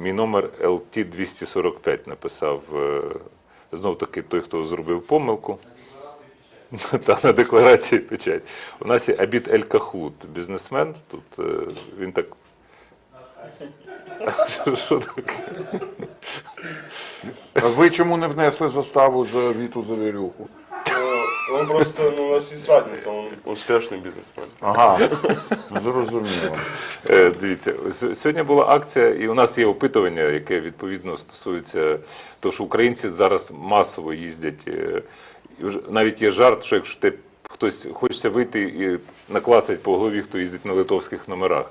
Мій номер LT 245 написав е, знов таки той, хто зробив помилку. Та на декларації печать. У нас є Абід Ель Кахлут, бізнесмен. Тут е, він так. Що, таке? А ви чому не внесли заставу за Віту Завірюху? Он просто, ну, у нас есть разница, он успешный бизнесмен. Ага, зрозуміло. Е, Дивіться, с- сьогодні була акція, і у нас є опитування, яке відповідно стосується того, що українці зараз масово їздять. е, І вже навіть є жарт, що якщо ти хтось хочеться вийти і наклацать по голові, хто їздить на литовських номерах.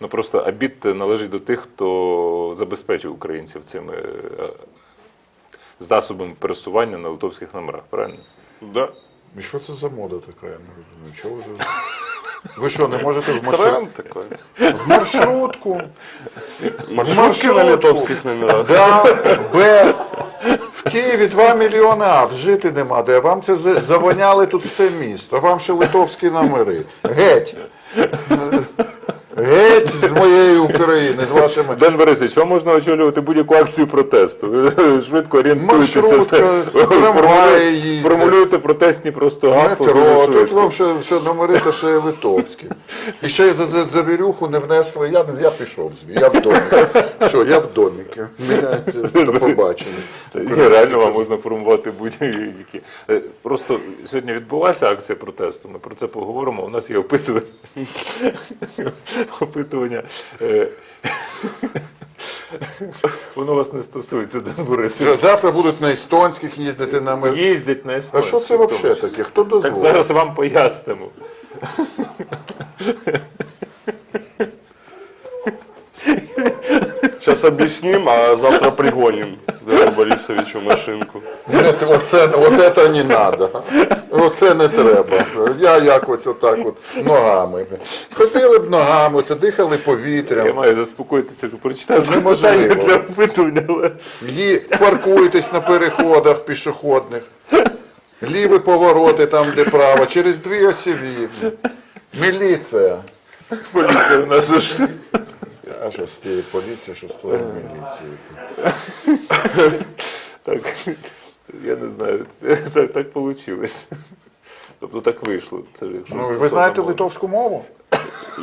Ну просто обід належить до тих, хто забезпечив українців цими е, засобами пересування на литовських номерах, правильно? Да. І що це за мода така, я не розумію. Чого ви тут? Ви що, не можете в, маршрут... Тренд такой. в маршрутку? Маршрутки на литовских номерах. Да, Б. В Києві 2 мільйони А, жити нема де. Вам це за- завоняли тут все місто. Вам ще литовські номери. Геть. Геть з моєї України, з вашими. Ден Борисович, вам можна очолювати будь-яку акцію протесту. Швидко орієнтуєтеся. Маршрутка, трамваї. Формулюєте протестні просто. Метро, тут вам ще, ще номери, то ще литовські. І ще й за, за, за вірюху не внесли. Я, я пішов звідси, я в домі. Все, я в доміки. Мене до побачення. Ні, реально вам можна формувати будь-які. Е, Просто сьогодні відбулася акція протесту. Ми про це поговоримо. У нас є опитування. Опитування. е, Воно вас не стосується, Ден Борисович. Завтра будуть на естонських їздити на мер. Їздять на А що це взагалі таке? Хто Так зараз вам пояснимо. Сейчас объясним, а завтра пригоним Дарью Борисовичу машинку. Не, т- оце, от це не треба. Оце не треба. Я якось отак от ногами. Ходили б ногами, оце дихали Я повітрям. маю заспокоїтися, що прочитав Неможливо. для опитування, але Ї, паркуйтесь на переходах пішохідних. Ліві повороти там, де право, через дві осіві. Міліція. поліція у нас ж. А що з тієї поліції, що з тої міліції? Так, я не знаю, так, так вийшло. Тобто так вийшло. Це, якщо Ну, ви знаєте мови. литовську мову?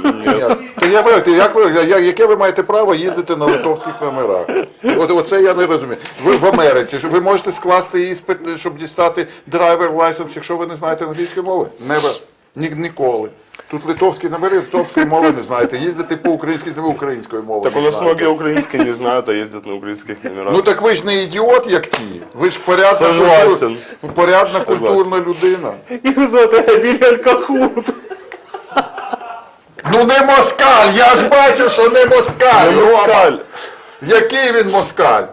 Ні. То я як ви, я- яке ви маєте право їздити на литовських номерах? От, оце я не розумію. Ви в Америці, ви можете скласти іспит, щоб дістати драйвер лайсенс, якщо ви не знаєте англійської мови? Never. Ні, ніколи. Тут литовські номери, литовської мови не знаєте. Їздити по українській ви української мови. Так у не нас многие украинские не знают, а ездят на украинских номерах. Ну так ви ж не ідіот, як ті. Ви ж порядна, культур- порядна культурна людина. Ну не москаль, я ж бачу, що не москаль. Рома. москаль. Який він москаль?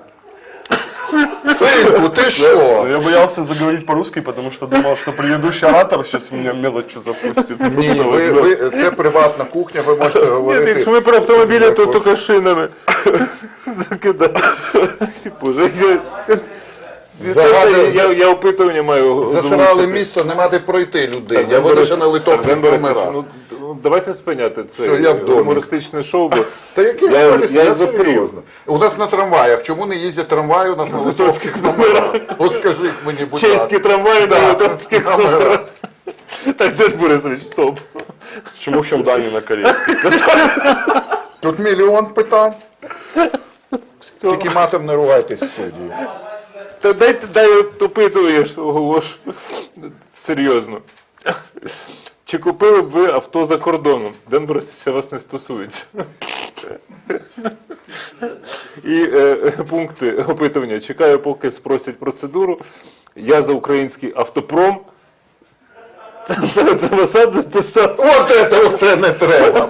Синку, ти Ну, що? я боялся заговорить по-русски, потому что думал, что предыдущий оратор сейчас меня мелочью запустит. Ні, ви, ви, це приватна кухня, ви можете Ні, говорити. якщо ми про автомобілі, то тільки шинами закидали. Боже, я, Загади- я, я опитування маю. Засирали місце, не мати пройти людині, а вони ще на литовських номерах. Ну, давайте спиняти це Що, я гумористичне шоу. Бо Та який я, я, я, серйозно. У нас на трамваях. Чому не їздять трамваї у нас на литовських номерах? От скажіть мені, будь ласка. Чеські трамваї на Да, литовських номера. номерах. Так, Ден Борисович, стоп. Hyundai не на корейский? Тут мільйон питань. Тільки матом не ругайтесь в студії. Та дайте дай опитуєш, оголош. Серйозно. Чи купили б ви авто за кордоном? Ден Борисович, це вас не стосується. І е, пункти опитування. Чекаю, поки спросять процедуру. Я за український автопром. Це, це, це Васад записав. От це, оце не треба.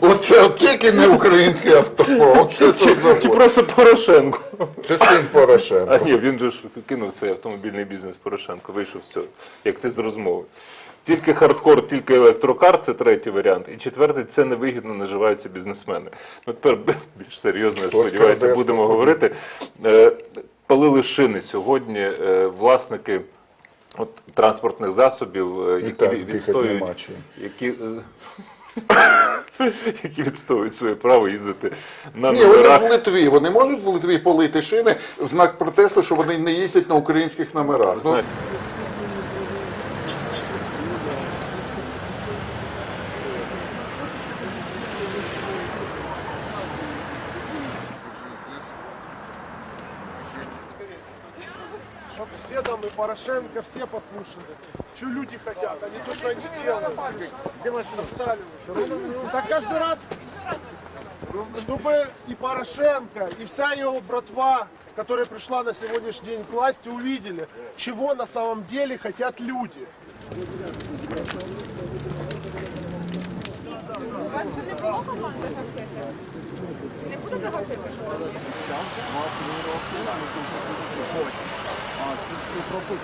Оце тільки не український автопром. Оце Чи, це, чи просто Порошенко? це син Порошенко. А ні, він же ж кинув цей автомобільний бізнес Порошенко, вийшов з цього, як ти з розмови. Тільки хардкор, тільки електрокар це третій варіант. І четвертий це невигідно наживаються бізнесмени. Ну тепер більш серйозно, я сподіваюся, будемо говорити. Е, Палили шини сьогодні е, власники от, транспортних засобів, е, які так, відстоюють, які. які відстоюють своє право їздити на Ні, вони в номерах. Литві. Вони можуть в Литві полити шини в знак протесту, що вони не їздять на українських номерах. Там и Порошенко, все послушали. Что люди хотят, они то, что они делают. Где машина Сталин? Так каждый раз, чтобы и Порошенко, и вся его братва, которая пришла на сегодняшний день к власти, увидели, чего на самом деле хотят люди. У вас ще не було команди гасити? Не будете гасити школу?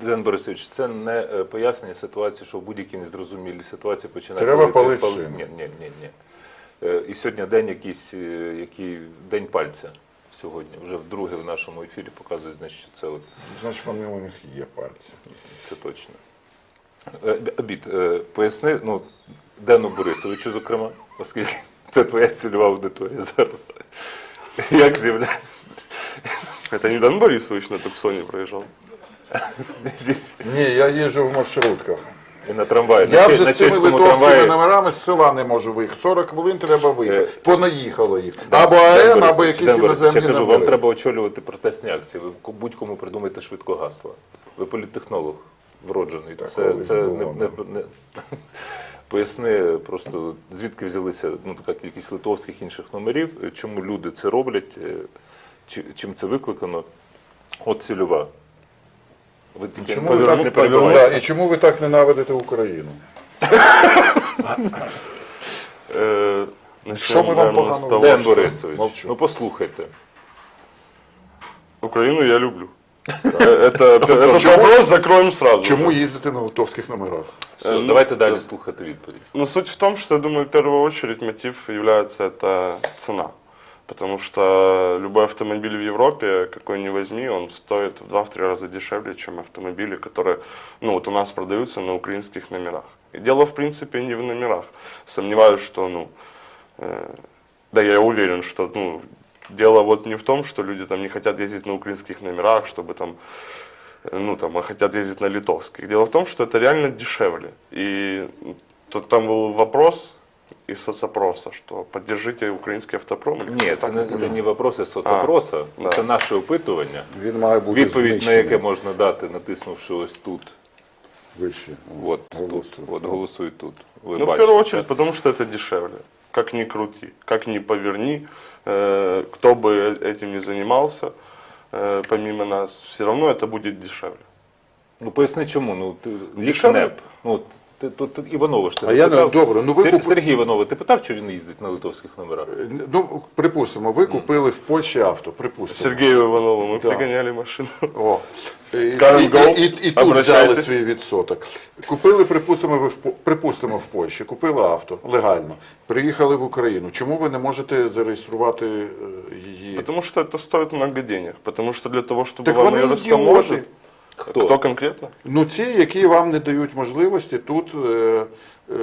Ден Борисович, це не е, пояснення ситуації, що в будь-якій незрозумілій ситуації починає Треба палити палити пали- Ні, ні, ні, ні. Е, І сьогодні день якийсь, е, який день пальця. Сьогодні вже вдруге в нашому ефірі показують, значить, що це от Значить, вони у них є пальці. Це точно. Обід, е, поясни, ну, Дену Борисовичу, зокрема, оскільки це твоя цільова аудиторія зараз. Як з'являється? Это не Дан Борисович на Туксоне проезжал? Ні, я їжджу в маршрутках. І на трамваї. Я на, вже на з цими литовськими трамваї. номерами з села не можу виїхати. 40 хвилин треба виїхати. Е, Понаїхало їх. Або АЕН, або якісь іноземні кажу, вам номери. треба очолювати протестні акції. Ви будь-кому придумайте швидко гасла. Ви політтехнолог вроджений. Це, це не, не, не... Поясни просто, звідки взялися ну, така кількість литовських інших номерів, чому люди це роблять, е, чим це викликано. От цільова. Ви тільки Чому не ви, перебивайте, так, не перебивайте. Да, і чому ви так ненавидите Україну? Э, Що ми вам наверное, погано с того, Ден что Борисович, Мовчу. ну послухайте. Украину я люблю. Э, Это, этот Чему? вопрос закроем сразу. Чому їздите на литовських номерах? Все, ну, давайте далі да. слухати відповідь. Ну, суть в том, что, я думаю, в первую очередь мотив является это цена. Потому что любой автомобиль в Европе, какой ни возьми, он стоит в 2-3 раза дешевле, чем автомобили, которые ну, вот у нас продаются на украинских номерах. И дело, в принципе, не в номерах. Сомневаюсь, что, ну, э, да я уверен, что, ну, дело вот не в том, что люди там не хотят ездить на украинских номерах, чтобы там ну, там, а хотят ездить на литовских. Дело в том, что это реально дешевле. И тут там был вопрос из соцопроса, что поддержите украинский автопром. или Ні, как-то це так. не, це не вопроси соцопроса, да. це наше опитування. Він має бути Відповідь, на знищений. яке можна дати, натиснувши ось тут. Вище. От Голосуй. тут. От голосуй тут. Ви Ну, в бачите. первую очередь, потому что это дешевле. Как ни крути, как ни поверни, э, кто бы этим не занимался, э, помимо нас, все равно это будет дешевле. Ну поясни чому. Ну ти Дешевле? лікнеп. Ну от ти тут Іванова ж ти А я не- питав. добре, ну ви Сер- куп- Сергій Іванова, ти питав, чи він їздить на литовських номерах? Ну, припустимо, ви купили в Польщі авто, припустимо. Сергею Иванову мы Да. пригоняли машину. О. І, і, Карен і, Гоу, і, і тут обращайтесь. взяли свій відсоток. Купили, припустимо, ви в, По- припустимо, в Польщі, купили авто легально, приїхали в Україну. Чому ви не можете зареєструвати е, її? Потому что это стоит много денег. Потому что для того, чтобы Так вам вони ее ідіоти. растаможить, Хто? кто конкретно? Ну, ці, які вам не дають можливості тут е, е,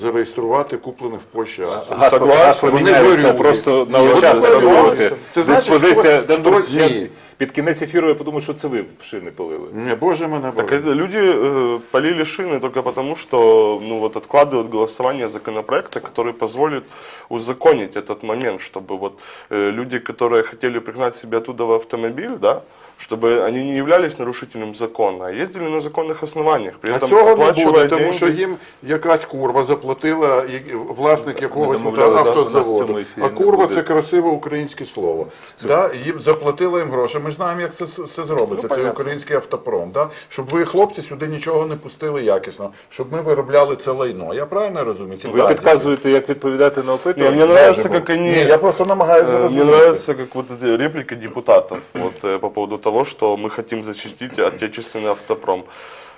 зареєструвати куплене в Польщі авто. Гасло, Согласен. гасло Вони міняються вирюють. просто на Ні, очах. вони Согласен. вирюють. Це значить, Диспозиція. хто- Ден хто- Борисович, я ні. Під кінець ефіру я подумав, що це ви шини пилили. Не, Боже мене Так Боже. это люди э, полили шины только потому, что ну, вот, откладывают голосование законопроекта, который позволит узаконить этот момент, чтобы вот, э, люди, которые хотели пригнать себе оттуда в автомобиль, да, чтобы они не являлись нарушителем закона, а ездили на законных основаниях, при А этом цього не оплачивая буде, тому деньги. що їм якась курва заплатила і- власник якогось домовлялися, що у нас в автозаводу. цьому ефірі А не курва буде. це красиве українське слово. Да? і Їм заплатила їм гроші. Ми ж знаємо, як це, це зробиться. це український автопром. Да? Щоб ви, хлопці, сюди нічого не пустили якісно, щоб ми виробляли це лайно. Я правильно розумію? Ці Ви тазики. підказуєте, як відповідати на Не, опитування? мне нравится, Може как бути. они... Ні, я просто намагаюся Э, Мне зрозуміти. нравится, как вот эти реплика депутатов вот, э, по поводу того, что мы хотим защитить отечественный автопром.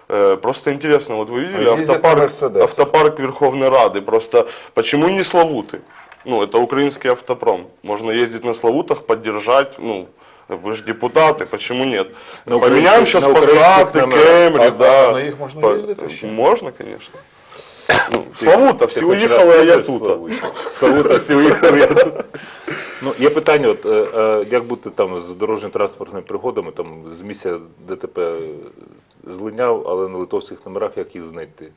Э, Просто интересно, вот вы видели А ездят на автопарк, «Мерседесах». автопарк Верховной Рады, просто почему не Славуты? Ну, это украинский автопром. Можно ездить на Славутах, поддержать, ну, вы же депутаты, почему нет? На Поменяем украинских- сейчас на украинских Пассаты, номерах. Кемри, А- да. а на них можно По- ездить вообще? Можно, конечно. Ну, Славута, всі Ти хоч уїхали, раз а я їздиш в тут. Славуту? Славута, всі уїхали, я тут. Ну, є питання, от, е, е, як бути там з дорожньо-транспортними пригодами, там з місця ДТП злиняв, але на литовських номерах як їх знайти?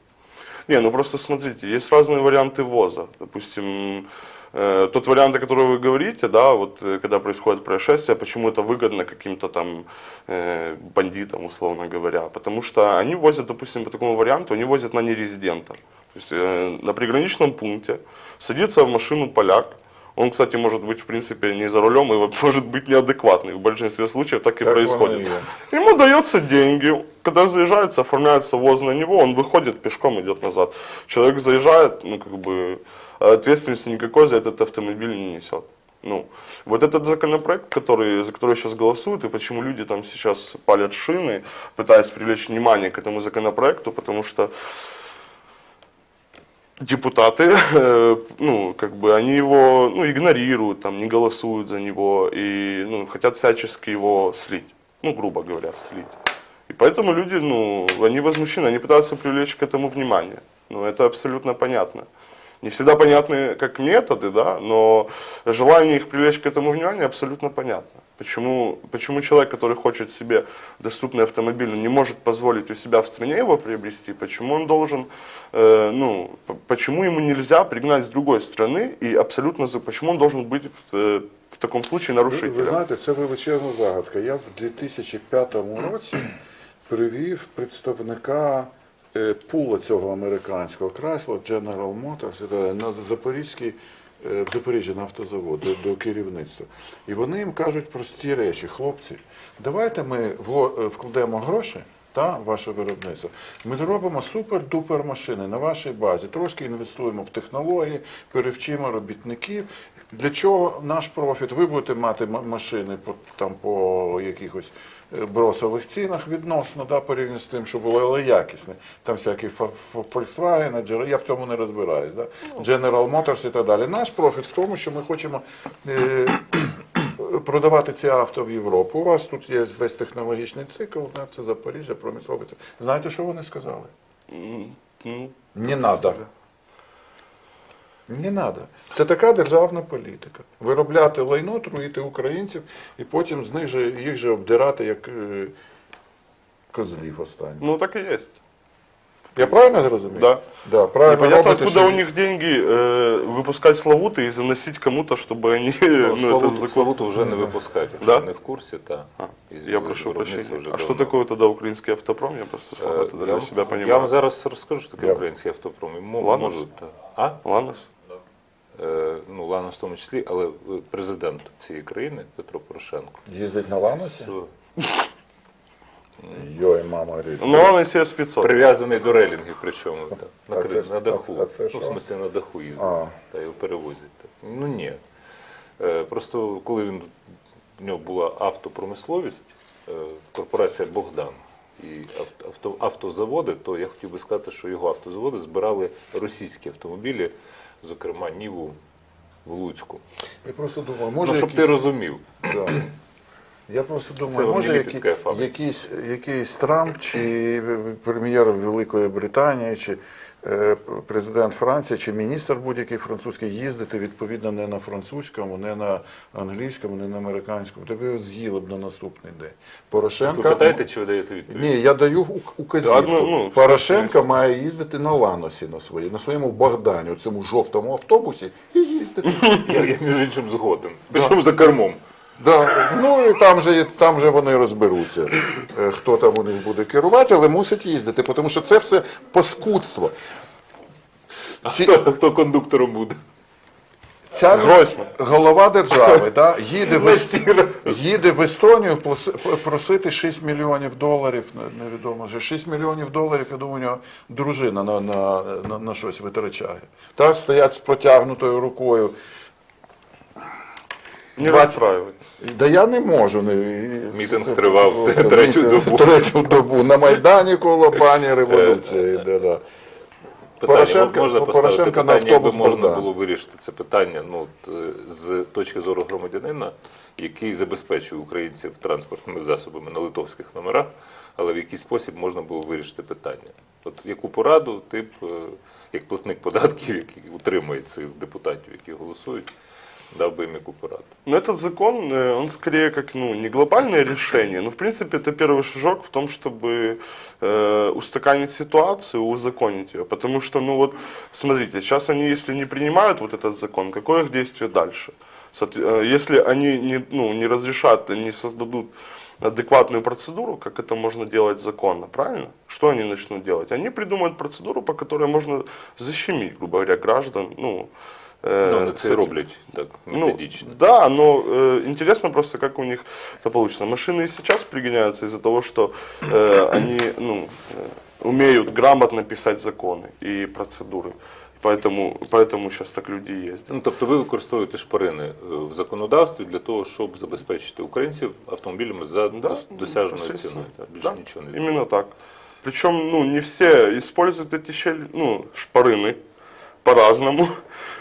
Не, ну просто смотрите, есть разные варианты ввоза. Допустим, э, тот вариант, о котором вы говорите, да, вот э, когда происходит происшествие, почему это выгодно каким-то там э, бандитам, условно говоря. Потому что они возят, допустим, по такому варианту, они возят на нерезидента. То есть э, на приграничном пункте садится в машину поляк, он, кстати, может быть, в принципе, не за рулем и может быть неадекватный. В большинстве случаев так и Так происходит. и Ему дается деньги, когда заезжается, оформляется воз на него, он выходит, пешком идет назад. Человек заезжает, ну, как бы, а ответственности никакой за этот автомобиль не несет. Ну, вот этот законопроект, который, за который сейчас голосуют, и почему люди там сейчас палят шины, пытаясь привлечь внимание к этому законопроекту, потому что депутаты, э, ну, как бы они его, ну, игнорируют, там, не голосуют за него и, ну, хотят всячески его слить, ну, грубо говоря, слить. И поэтому люди, ну, они возмущены, они пытаются привлечь к этому внимание. Ну, это абсолютно понятно. Не всегда понятны как методы, да, но желание их привлечь к этому внимание абсолютно понятно. Почему, почему человек, который хочет себе доступный автомобиль, но не может позволить у себя в стране его приобрести, почему он должен, э, ну, п- почему ему нельзя пригнать с другой страны и абсолютно, за- почему он должен быть в, э, в таком случае Ви, ви нарушителем? знаєте, це величезна загадка. Я в 2005 році привів представника е, пула цього американського Chrysler General Motors е, на Запорізький, е, в Запоріжжі на автозавод до, до керівництва. І вони їм кажуть прості речі, хлопці, давайте ми е, вкладемо гроші. Та ваше виробництво. Ми зробимо супер-дупер машини на вашій базі. Трошки інвестуємо в технології, перевчимо робітників. Для чого наш профіт? Ви будете мати машини по там по якихось е, бросових цінах відносно, да, порівняно з тим, що було, але якісне. Там всякі Volkswagen, я в цьому не розбираюсь. Да? General Motors і так далі. Наш профіт в тому, що ми хочемо. Е, продавати ці авто в Європу. У вас тут є весь технологічний цикл, да, це Запоріжжя, промислове. це. Знаєте, що вони сказали? Ну, Не надо. Не надо. Це така державна політика. Виробляти лайно, труїти українців і потім з них же, їх же обдирати як е, козлів останніх. ну так и есть. Я правильно зрозумів? Да. Да, правильно Непонятно, робите, откуда що- у них деньги э, выпускать славуты и заносить кому-то, чтобы они... Ну, ну, это Славуту, закон. Славуту вже не випускають, якщо Да? не в курсі, та. А, І з- Я з прошу виробництва прощения. вже А что давно. такое тогда украинский автопром? Я просто слова Е, тогда я для вам- себя Я понимаю. вам зараз розкажу, що таке Я- український автопром. І мо- Ланос? можу, та. А? Ланос? Е, ну, Ланос в тому числі, але е, президент цієї країни Петро Порошенко. Їздить на Ланосі? що Йой, мама рідна. Ну, Ланос я спецов. Прив'язаний до релінгів, причому на, А це ж- на даху. а це ну, що? в смысле, на даху їздить, А. та його перевозять. Ну ні. Е, просто коли він, в нього була автопромисловість, е, корпорація Богдан і авто, авто, автозаводи, то я хотів би сказати, що його автозаводи збирали російські автомобілі, зокрема Ніву в Луцьку. Я просто думаю, може ну, щоб якісь... ти розумів. Да. Я просто думаю, вам може які, якийсь, якийсь Трамп чи прем'єр Великої Британії, чи е, президент Франції, чи міністр будь-який французький їздити відповідно не на французькому, не на англійському, не на американському. Тебе його з'їли б на наступний день. Ви питаєте, чи ви даєте відповідь? Ні, я даю указівку. Одну, ну, Порошенко має їздити на Ланосі на своїй, на своєму Богдані, у цьому жовтому автобусі, і їздити. Я між іншим згоден. Причому за кермом. Да. Ну і там же, там же вони розберуться, е, хто там у них буде керувати, але мусить їздити, тому що це все паскудство. А Ці- хто, хто кондуктором буде? Ця Гройсман. голова держави да, їде, в, їде в Естонію просити 6 мільйонів доларів, невідомо, що 6 мільйонів доларів, я думаю, у нього дружина на, на, на, на щось витрачає. Так, стоять з протягнутою рукою. Не 20 расстраивайтесь. Да я не можу. Не, Мітинг тривав третю добу. Третю добу. На Майдані коло пані революції. да, да. Питання, Порошенка- можна ну, поставити Порошенка на питання, якби можна Богдан. було вирішити це питання ну, е, з точки зору громадянина, який забезпечує українців транспортними засобами на литовських номерах, але в який спосіб можна було вирішити питання. От яку пораду ти б, е, як платник податків, який утримує цих депутатів, які голосують, їм яку пораду? Но этот закон, э, он скорее как, ну, не глобальное решение, но, в принципе, это первый шажок в том, чтобы э, устаканить ситуацию, узаконить ее. Потому что, ну вот, смотрите, сейчас они, если не принимают вот этот закон, какое их действие дальше? Э, Если они не, ну, не разрешат, не создадут адекватную процедуру, как это можно делать законно, правильно? Что они начнут делать? Они придумают процедуру, по которой можно защемить, грубо говоря, граждан, ну, Ну, вони с це этим- роблять так ну, методично. да, но э, интересно просто, как у них это получится. Машины и сейчас пригоняются из-за того, что э, они ну, э, умеют грамотно писать законы и процедуры. Поэтому, поэтому сейчас так люди и ездят. Ну, тобто ви використовуєте шпарини е, в законодавстві для того, щоб забезпечити українців автомобілями за Да, дос- досяжною непосредственно. ціною. так, Більше Да, нічого не Именно так. Причем, ну, не все используют эти щели, ну, шпарины по-разному, Э,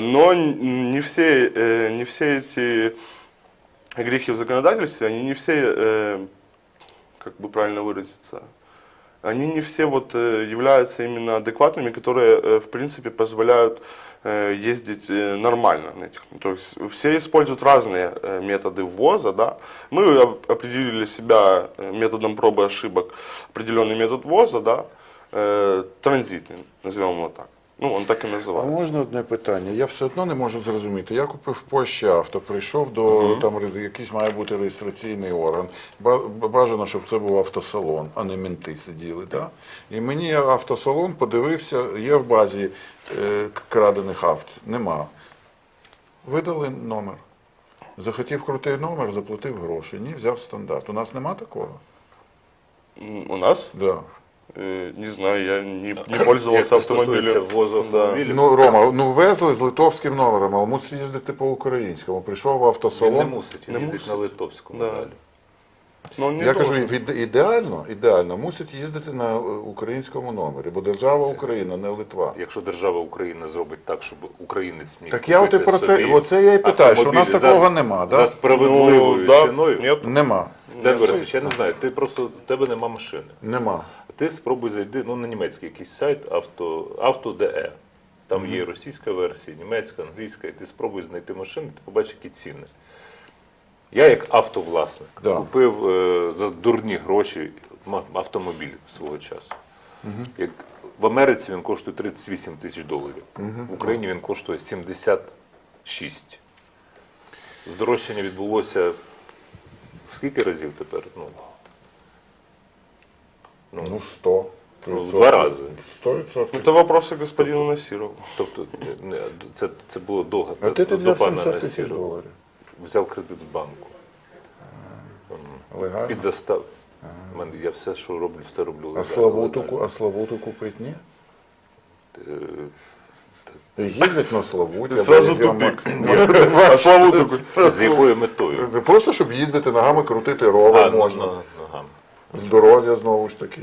но н- не все, э, не все эти грехи в законодательстве, они не все, э, как бы правильно выразиться, они не все вот э, являются именно адекватными, которые, э, в принципе, позволяют э, ездить э, нормально на этих. То есть все используют разные э, методы ввоза, да. Мы оп- определили себя э, методом пробы ошибок определенный метод ввоза, да, э, транзитный, назовем его так. Ну, он так и А называется. можна одне питання? Я все одно не можу зрозуміти. Я купив в Польщі авто, прийшов до там ре- якийсь має бути реєстраційний орган. Ба- Бажано, щоб це був автосалон, а не менти сиділи. Да? І мені автосалон подивився, є в базі е, к- крадених авт. Нема. Видали номер. Захотів крутий номер, заплатив гроші. Ні, взяв стандарт. У нас нема такого? М, У нас, Да. Э, не знаю, я не, не пользовался автомобилем. автомобілів, Ну, Рома, ну везли з литовським номером, а мусить їздити по українському. Прийшов в він не автосалон. мусить, він Не мусить. на литовському Да. далі. Он не Я кажу, должен. від- ідеально, ідеально мусить їздити на е, українському номері, бо держава Україна, не Литва. Якщо держава Україна зробить так, щоб українець міг Так я от і купити про це- собі оце я і питаю, що у нас автомобіль такого за, нема, да? За справедливою Ну, да, ціною. нет. Нема. Ден Борисович, я не знаю, ти просто, у тебе нема машини. Нема. Ти спробуй зайди ну, на німецький якийсь сайт авто, авто.де. Там є російська версія, німецька, англійська, і ти спробуй знайти машину, ти побачиш, які ціни. Я, як автовласник, Да. купив е, за дурні гроші автомобіль свого часу. Як, в Америці він коштує 38 тисяч доларів. В Україні він коштує 76. Здорожчання відбулося в скільки разів тепер? Ну, Ну, 100. Ну, в два рази. 100%. Это вопросы господину Насирову. Тобто не, це, це було довго. А ти ти до взяв пана 70 тисяч Насірова. Взяв кредит в банку. Легально. Під застав. У мене- Я все, що роблю, все роблю А. Славуту, а Славуту купить ні? Е, Їздить на Славуті. Сразу тупик. А славу такой. З якою метою? Просто щоб їздити ногами, крутити А, ровер можна. ну. Здоров'я знову ж таки.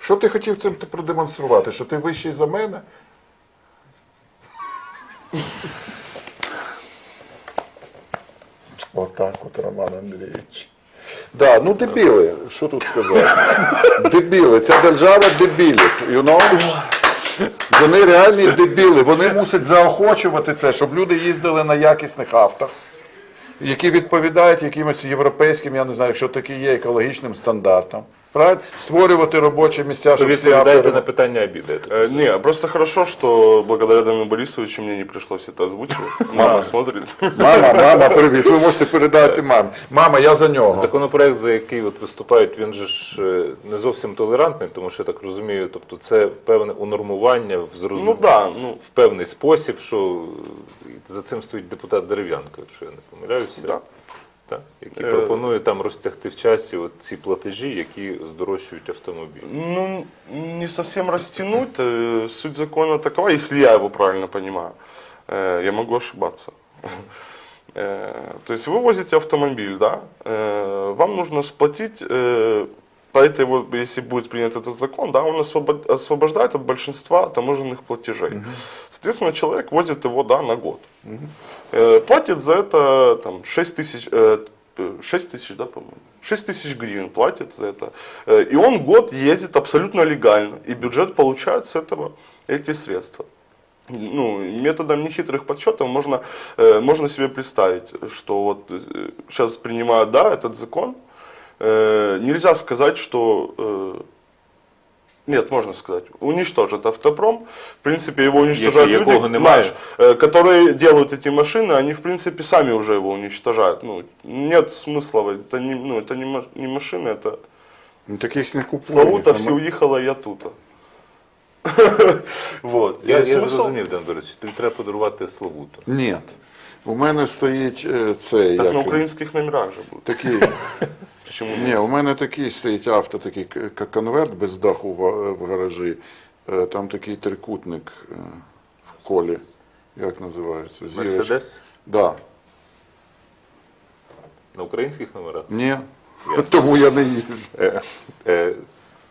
Що ти хотів цим продемонструвати? Що ти вищий за мене? Отак от, Роман Андрійович. Да, ну дебіли, що тут сказати? Дебіли, ця держава дебілів, you know? Вони реальні дебіли, вони мусять заохочувати це, щоб люди їздили на якісних автах, які відповідають якимось європейським, я не знаю, якщо такі є, екологічним стандартам. Правильно? Створювати робочі місця, щоб ці відповідаєте автори... на питання обідаєте. Э, Не, просто хорошо, что благодаря Дамиру Борисовичу мне не пришлось это озвучивать. Мама смотрит. Мама, мама, привіт. Ви можете передати мамі. Мама, я за нього. Законопроект, за який от виступають, він же ж е, не зовсім толерантний, тому що я так розумію, тобто це певне унормування в зрозум... Ну да, ну в певний спосіб, що е, за цим стоїть депутат Дерев'янко, якщо я не помиляюся. Да. Так, який Е. пропонує там розтягти в часі от ці платежі, які здорожчують автомобіль. Ну, не совсем растянуть. э, Суть закона такова, если я его правильно понимаю. Э, Я могу ошибаться. Э, То есть вы возите автомобиль, да, э, вам нужно сплатить, э, по этой вот, если будет принят этот закон, да, он освобождает от большинства таможенных платежей. Соответственно, человек возит его, да, на год. Э, Платит за это там 6 тысяч, э, 6 тысяч, да, по-моему, 6 тысяч гривен платит за это. Э, И он год ездит абсолютно легально, и бюджет получает с этого эти средства ну, методом нехитрых подсчетов можно, э, можно себе представить, что вот э, сейчас принимают, да, этот закон, э, нельзя сказать, что, э, нет, можно сказать, уничтожит автопром, в принципе, его уничтожают Який- люди, якого немає. знаешь, э, которые делают эти машины, они, в принципе, сами уже его уничтожают, ну, нет смысла, в- это не, ну, это не, ма- не машина, это Ну, Таких не купують. Славута, Ну, все уехала, я тут. Вот. Я, Э, я смысл- зрозумів, Дан Борисович, тобі треба подарувати Славуту. Ні. У мене стоїть е, цей. Так як на він, украинских номерах же будет. Такий. Почему? Ні, у мене такий стоїть авто, такий к- конверт без даху в, в гаражі. Е, Там такий трикутник е, в колі. Як називається? Зірочка. Мерседес Да. на українських номерах. Ні. Тому я не їжджу. Е, е,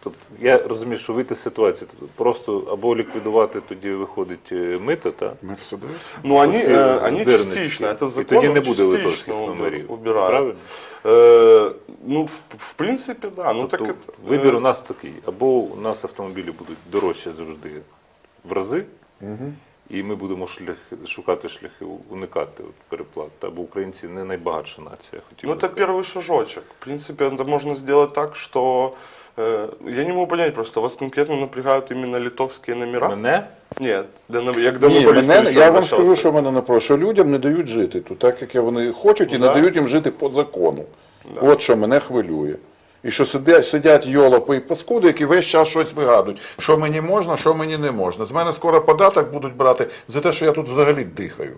тобто, я розумію, що вийти з ситуації, тобто просто або ліквидувати тоді виходить е, мито, та? Мерседес. Ну, они, Оці э, они здирницькі. частично, это І закон тоді не буде частично литовських уби- номерів. убирают. Правильно? Э, ну, в, в принципе, да. Ну, так Тобто это, вибір э, у нас такий: або у нас автомобілі будуть дорожче завжди в рази, і ми будемо шлях, шукати шляхи уникати от переплат. Або українці не найбагатша нація. Хотів ну, би это сказати. первый шажочек. В принципе, это можно сделать так, что... э, я не могу понять просто, вас конкретно напрягают именно литовские номера? Мене Нет, да, на- я к Ні, мене, я вам скажу, що мене напрошу, що людям не дають жити тут, так як вони хочуть, і не Да. дають їм жити по закону. От що мене хвилює. І що сидять, сидять йолопи і паскуди, які весь час щось вигадують. Що мені можна, що мені не можна. З мене скоро податок будуть брати за те, що я тут взагалі дихаю.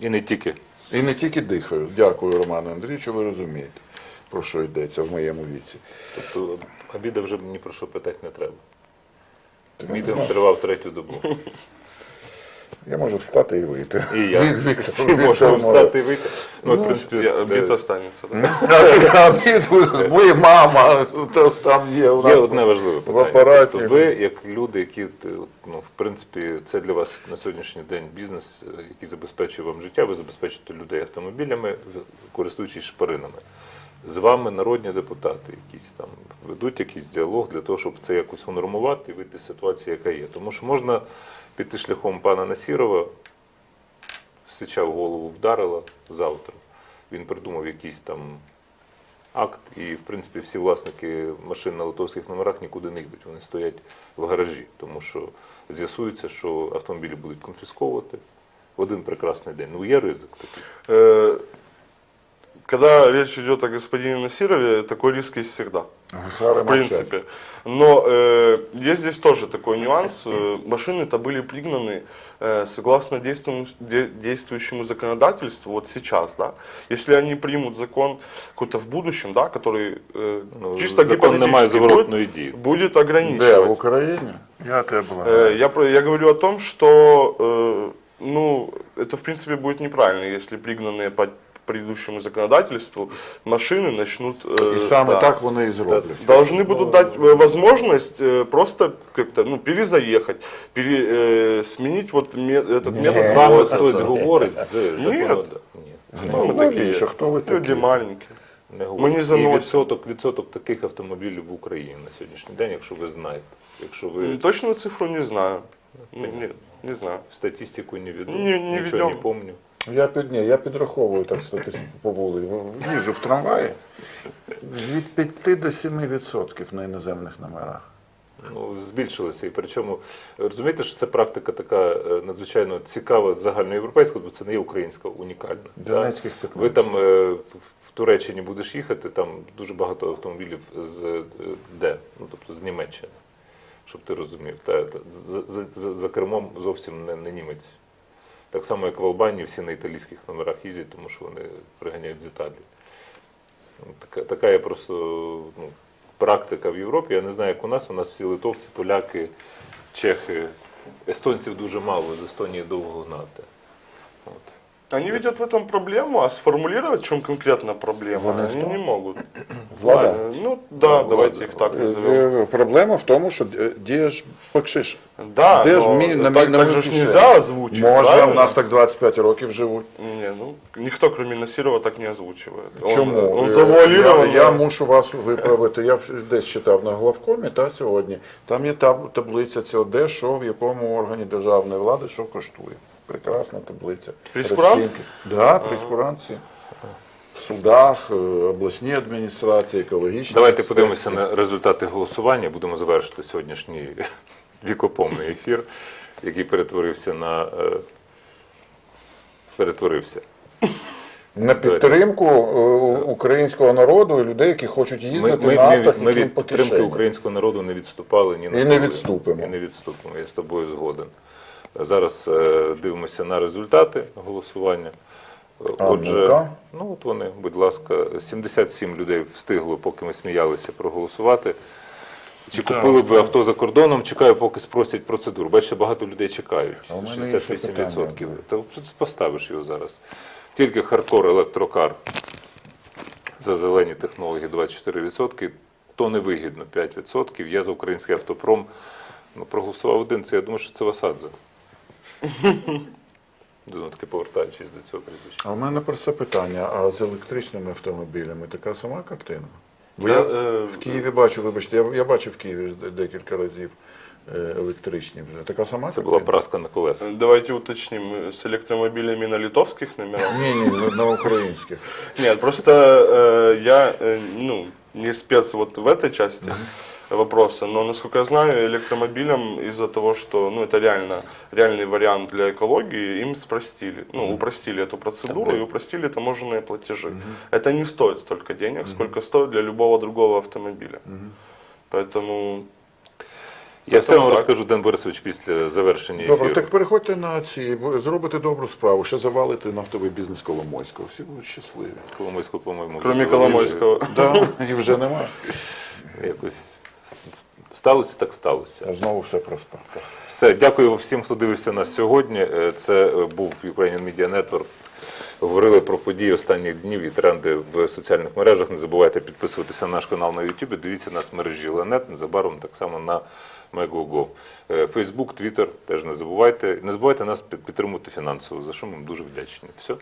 і не тільки. І не тільки дихаю. Дякую, Роману Андрійовичу, ви розумієте, про що йдеться в моєму віці. Тобто обіда вже ні про що питати не треба. Мітинг тривав третю добу. Я можу встати і вийти. І я того. встати і вийти. Ну, в принципі, Я- е? На обід, моя мама там є. Є одне важливе питання. Тобто ви, як люди, які ну, в принципі, це для вас на сьогоднішній день бізнес, е, який забезпечує вам життя, ви забезпечуєте людей автомобілями, користуючись шпаринами. З вами народні депутати якісь там ведуть якийсь діалог для того, щоб це якось унормувати і вийти з ситуації, яка є. Тому що можна піти шляхом пана Насірова, сича в голову вдарила завтра. Він придумав якийсь там акт, і в принципі всі власники машин на литовських номерах нікуди не йдуть. Вони стоять в гаражі, тому що з'ясується, що автомобілі будуть конфісковувати в один прекрасний день. Ну є ризик такий. Э, Когда речь идет о господине Насирове, такой риск есть всегда. Гусари В мовчать. принципе. Но э, есть здесь тоже такой нюанс. Э, Машины-то были пригнаны э, согласно действующему, де- действующему законодательству вот сейчас, да. Если они примут закон какой-то в будущем, да, который э, Ну, чисто закон не має гипотетически зворотної будет, дії. будет Де? В ограничивать. Україні? Я тебе Э, благаю. Я, про- я говорю о том, что э, ну, это в принципе будет неправильно, если пригнанные по предыдущему законодательству машины начнут... э, І саме да, так вони і зроблять. Должны будут дать э, возможность э, просто как-то ну, перезаехать, пере, э, сменить вот ме- этот метод З вами ввоза. хтось говорить з законодавства? Ні. Ну, мы Ну, такие навіщо? Хто ви люди такі? маленькие. Не говорить. не І заносимо. відсоток, відсоток таких автомобілів в Україні на сьогоднішній день, якщо ви знаєте. Якщо ви М, Точную цифру не знаю. Ну, Нет, не знаю. статистику не веду, Не- не нічого не ведем. помню. Я під ні, я підраховую так статистику по вулиці. Їжджу в трамваї. Від 5 до 7 відсотків на іноземних номерах. Ну, збільшилося. І причому розумієте, що це практика така е, надзвичайно цікава загальноєвропейська, бо це не є українська унікальна. Донецьких 15. Ви там е, в Туреччині будеш їхати, там дуже багато автомобілів з е, де? Ну, тобто з Німеччини, щоб ти розумів. Та, за, за, за кермом зовсім не, не німець. Так само, як в Албанії, всі на італійських номерах їздять, тому що вони приганяють з Італії. Ну, Така, така є просто ну, практика в Європі. Я не знаю, як у нас. У нас всі литовці, поляки, чехи. Естонців дуже мало, з Естонії довго гнати. От. Они видят в этом проблему, а сформулировать, в чем конкретно проблема, Вони они хто? не могут. Влада. Э, Ну да, давайте их так назовем. Е, Проблема в тому, що е, дієш покшиш. Да, Де ж но мій- на так, мій- на так мою же ж кишеню? нельзя озвучить, Можна, правильно? у нас так 25 років живуть. Не, ну, никто, кроме Насирова, так не озвучивает. Он, Чому? Он Е, завуалирован. Я, я мушу вас виправити. Я в- десь читав на главкомі та сьогодні. Там є таб- таблиця цього, де що в якому органі державної влади що коштує. Прекрасна таблиця. Прейскурант? Розцінки. Да, прейскуранці. В судах, е, обласній адміністрації, екологічній. Давайте інспекції. подивимося на результати голосування. Будемо завершити сьогоднішній вікопомний ефір, який перетворився на. е, Перетворився. на підтримку е, українського народу і людей, які хочуть їздити ми, на ми, автах, ми яким від підтримки українського народу не відступали ні на І не відступимо. І не відступимо. Я з тобою згоден. Зараз е, дивимося на результати голосування. Е, Отже, ну от вони, будь ласка, 77 людей встигло, поки ми сміялися, проголосувати. Чи купили б ви авто за кордоном? Чекаю, поки спросять процедуру. Бачите, багато людей чекають. А у мене є ще 68%. питання. Та поставиш його зараз. Тільки хардкор електрокар за зелені технології 24%, то невигідно 5%. Я за український автопром ну, проголосував один, це я думаю, що це Васадзе. Знову таки повертаючись до цього прізвища. А у мене просте питання: а з електричними автомобілями така сама картина? Бо Да, я е, в Києві бачу, вибачте, я, я бачив в Києві де- декілька разів е, електричні вже. Така сама Це картина? була праска на колесах. Давайте уточним, э, с электромобилями на литовских номерах? Ні, ні, на- на українських. Нет, просто э, я э, ну, не спец вот в этой части вопроса, но насколько я знаю, электромобилям из-за того, что ну, это реально реальный вариант для экологии, им спростили, ну, упростили эту процедуру Да. и упростили таможенные платежи. Это не стоит столько денег, сколько стоит для любого другого автомобиля. Поэтому Я все вам так. розкажу, Ден Борисович, після завершення Добре, ефіру. так переходьте на ці, бо зробите добру справу, ще завалите нафтовий бізнес Коломойського. Всі будуть щасливі. Коломойського, по-моєму, кроме вже Коломойского. Да, і вже немає. Якось сталося, так сталося. Знову все проспав. Все, дякую всім, хто дивився нас сьогодні. Е, Це е, був Ukrainian Media Network. Говорили про події останніх днів і тренди в соціальних мережах. Не забувайте підписуватися на наш канал на YouTube. Дивіться нас в мережі Ленет, незабаром так само на Megogo. Фейсбук, Твіттер теж не забувайте. Не забувайте нас підтримувати фінансово, за що ми дуже вдячні. Все.